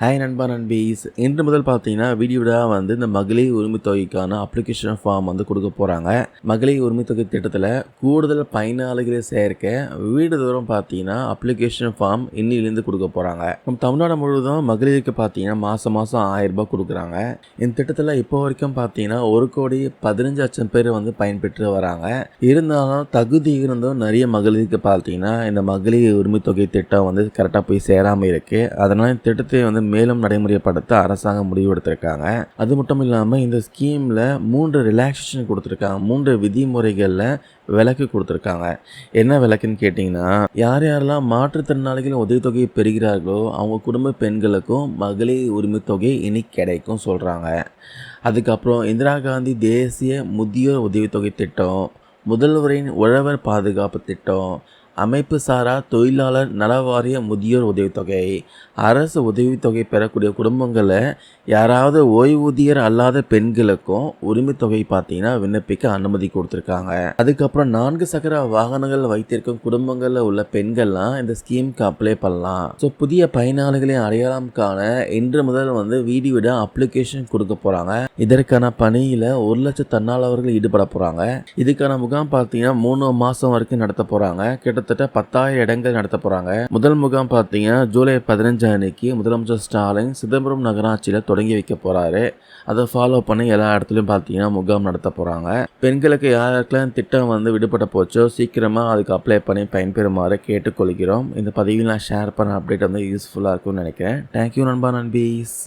Hi நண்பா நண்பீஸ். இன்று முதல் பார்த்தீங்கன்னா வீடியோடாக வந்து இந்த மகளிர் உரிமை தொகைக்கான அப்ளிகேஷன் ஃபார்ம் வந்து கொடுக்க போகிறாங்க மகளிர் உரிமை தொகை திட்டத்தில் கூடுதல் பயனாளிகளை சேர்க்க வீடு தூரம் பார்த்தீங்கன்னா அப்ளிகேஷன் ஃபார்ம் இன்னிலேருந்து கொடுக்க போகிறாங்க நம்ம தமிழ்நாடு முழுவதும் மகளிருக்கு பார்த்தீங்கன்னா மாதம் மாதம் ஆயிரம் ரூபாய் கொடுக்குறாங்க. இந்த திட்டத்தில் இப்போ வரைக்கும் பார்த்தீங்கன்னா ஒரு கோடி பதினஞ்சு லட்சம் பேர் வந்து பயன்பெற்று வராங்க. இருந்தாலும் தகுதி இருந்தும் நிறைய மகளிருக்கு பார்த்தீங்கன்னா இந்த மகளிர் உரிமை தொகை திட்டம் வந்து கரெக்டாக போய் சேராமல் இருக்குது அதனால் இந்த திட்டத்தை வந்து மேலும் நடைமுறைப்படுத்த அரசாங்கம் முடிவெடுத்திருக்காங்க அது மட்டும் இல்லாமல் இந்த ஸ்கீமில் மூன்று ரிலாக்ஸேஷன் கொடுத்துருக்காங்க. மூன்று விதிமுறைகளில் விலக்கு கொடுத்துருக்காங்க. என்ன விலக்குன்னு கேட்டிங்கன்னா யார் யாரெல்லாம் மாற்றுத்திறனாளிகள் உதவித்தொகையை பெறுகிறார்களோ அவங்க குடும்ப பெண்களுக்கும் மகளிர் உரிமை தொகை இனி கிடைக்கும் சொல்கிறாங்க அதுக்கப்புறம் இந்திரா காந்தி தேசிய முதியோர் உதவித்தொகை திட்டம் முதல்வரின் உழவர் பாதுகாப்பு திட்டம் அமைப்பு சாரா தொழிலாளர் நலவாரிய முதியோர் உதவித்தொகை. அரசு உதவித்தொகை பெறக்கூடிய குடும்பங்களை யாராவது ஓய்வூதியர் அல்லாத பெண்களுக்கும் உரிமைத்தொகை பார்த்தீங்கன்னா விண்ணப்பிக்க அனுமதி கொடுத்துருக்காங்க. அதுக்கப்புறம் நான்கு சக்கர வாகனங்கள் வைத்திருக்கும் குடும்பங்களில் உள்ள பெண்கள்லாம் இந்த ஸ்கீமுக்கு அப்ளை பண்ணலாம். ஸோ புதிய பயனாளிகளை அடையாளம் காண இன்று முதல் வந்து வீடியோட அப்ளிகேஷன் கொடுக்க போகிறாங்க இதற்கான பணியில் ஒரு லட்சம் தன்னாளவர்கள் ஈடுபட போகிறாங்க இதுக்கான முகாம் பார்த்தீங்கன்னா மூணு மாதம் வரைக்கும் நடத்த போகிறாங்க கிட்டத்தட்ட பத்தாயிரம் இடங்கள் நடத்த போகிறாங்க முதல் முகாம் பார்த்தீங்கன்னா ஜூலை பதினஞ்சு அன்னைக்கு முதலமைச்சர் ஸ்டாலின் சிதம்பரம் நகராட்சியில் தொடங்கி வைக்க போகிறாரு அதை ஃபாலோ பண்ணி எல்லா இடத்துலையும் பார்த்தீங்கன்னா முகாம் நடத்த போகிறாங்க பெண்களுக்கு யாருக்கெல்லாம் திட்டம் வந்து விடுபட்ட போச்சோ சீக்கிரமாக அதுக்கு அப்ளை பண்ணி பயன்பெறுமாறு கேட்டுக்கொள்கிறோம். இந்த பதிவில் நான் ஷேர் பண்ண அப்டேட் வந்து யூஸ்ஃபுல்லாக இருக்கும்னு நினைக்கிறேன். தேங்க்யூ நண்பா நண்பீஸ்.